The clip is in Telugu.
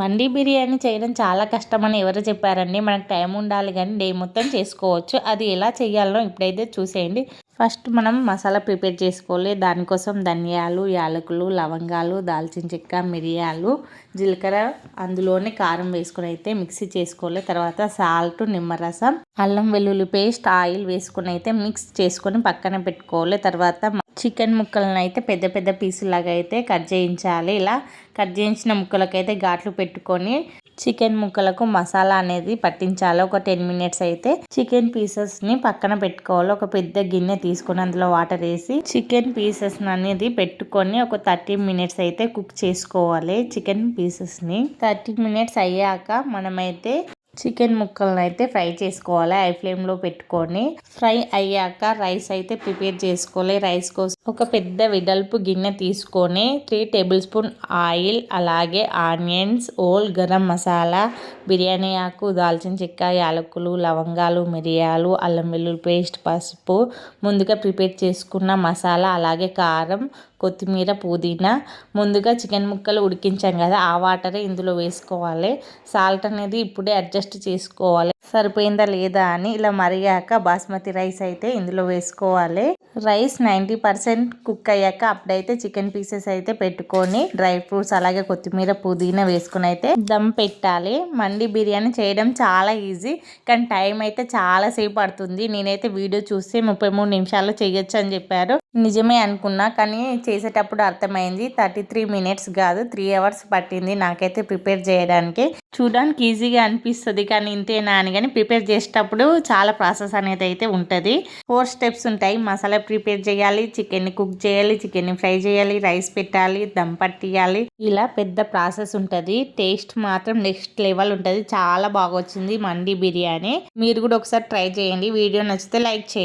మండి బిర్యానీ చేయడం చాలా కష్టమని ఎవరు చెప్పారండి? మనకు టైం ఉండాలి కానీ డే మొత్తం చేసుకోవచ్చు. అది ఎలా చేయాలో ఇప్పుడైతే చూసేయండి. ఫస్ట్ మనం మసాలా ప్రిపేర్ చేసుకోవాలి. దానికోసం ధనియాలు యాలకులు లవంగాలు దాల్చిన చెక్క మిరియాలు జీలకర్ర అందులోనే కారం వేసుకుని అయితే మిక్సీ చేసుకోవాలి. తర్వాత సాల్ట్ నిమ్మరసం అల్లం వెల్లుల్లి పేస్ట్ ఆయిల్ వేసుకొని అయితే మిక్స్ చేసుకొని పక్కన పెట్టుకోవాలి. తర్వాత చికెన్ ముక్కలను అయితే పెద్ద పెద్ద పీసులాగా అయితే కట్ చేయించాలి. ఇలా కట్ చేయించిన ముక్కలకైతే ఘాట్లు పెట్టుకొని చికెన్ ముక్కలకు మసాలా అనేది పట్టించాలి. ఒక టెన్ మినిట్స్ అయితే చికెన్ పీసెస్ని పక్కన పెట్టుకోవాలి. ఒక పెద్ద గిన్నె తీసుకొని అందులో వాటర్ వేసి చికెన్ పీసెస్ అనేది పెట్టుకొని ఒక థర్టీ మినిట్స్ అయితే కుక్ చేసుకోవాలి. చికెన్ పీసెస్ని థర్టీ మినిట్స్ అయ్యాక మనమైతే చికెన్ ముక్కలను అయితే ఫ్రై చేసుకోవాలి. ఐ ఫ్లేమ్లో పెట్టుకొని ఫ్రై అయ్యాక రైస్ అయితే ప్రిపేర్ చేసుకోవాలి. రైస్ కోసం ఒక పెద్ద విడల్పు గిన్నె తీసుకొని త్రీ టేబుల్ స్పూన్ ఆయిల్ అలాగే ఆనియన్స్ ఓల్ గరం మసాలా బిర్యానీ ఆకు దాల్చిన చెక్క యాలకులు లవంగాలు మిరియాలు అల్లం వెల్లుల్లి పేస్ట్ పసుపు ముందుగా ప్రిపేర్ చేసుకున్న మసాలా అలాగే కారం కొత్తిమీర పుదీనా ముందుగా చికెన్ ముక్కలు ఉడికించాం కదా ఆ వాటరే ఇందులో వేసుకోవాలి. సాల్ట్ అనేది ఇప్పుడే అడ్జస్ట్ చేసుకోవాలి. సరిపోయిందా లేదా అని ఇలా మరిగాక బాస్మతి రైస్ అయితే ఇందులో వేసుకోవాలి. రైస్ నైంటీ పర్సెంట్ కుక్ అయ్యాక అప్పుడైతే చికెన్ పీసెస్ అయితే పెట్టుకొని డ్రై ఫ్రూట్స్ అలాగే కొత్తిమీర పుదీనా వేసుకుని అయితే దమ్ పెట్టాలి. మండి బిర్యానీ చేయడం చాలా ఈజీ కానీ టైం అయితే చాలా సేపు పడుతుంది. నేనైతే వీడియో చూస్తే ముప్పై మూడు నిమిషాల్లో చేయొచ్చు అని చెప్పారు. నిజమే అనుకున్నా కానీ చేసేటప్పుడు అర్థమైంది. థర్టీ త్రీ మినిట్స్ కాదు త్రీ అవర్స్ పట్టింది నాకైతే ప్రిపేర్ చేయడానికి. చూడడానికి ఈజీగా అనిపిస్తుంది కానీ ఇంతేనా అని కానీ ప్రిపేర్ చేసేటప్పుడు చాలా ప్రాసెస్ అనేది అయితే ఉంటుంది. ఫోర్ స్టెప్స్ ఉంటాయి. మసాలా ప్రిపేర్ చేయాలి చికెన్ని కుక్ చేయాలి చికెన్ని ఫ్రై చేయాలి రైస్ పెట్టాలి దమ్ పట్టియాలి. ఇలా పెద్ద ప్రాసెస్ ఉంటుంది. టేస్ట్ మాత్రం నెక్స్ట్ లెవెల్ ఉంటుంది. చాలా బాగా వచ్చింది మండి బిర్యానీ. మీరు కూడా ఒకసారి ట్రై చేయండి. వీడియో నచ్చితే లైక్ చేయండి.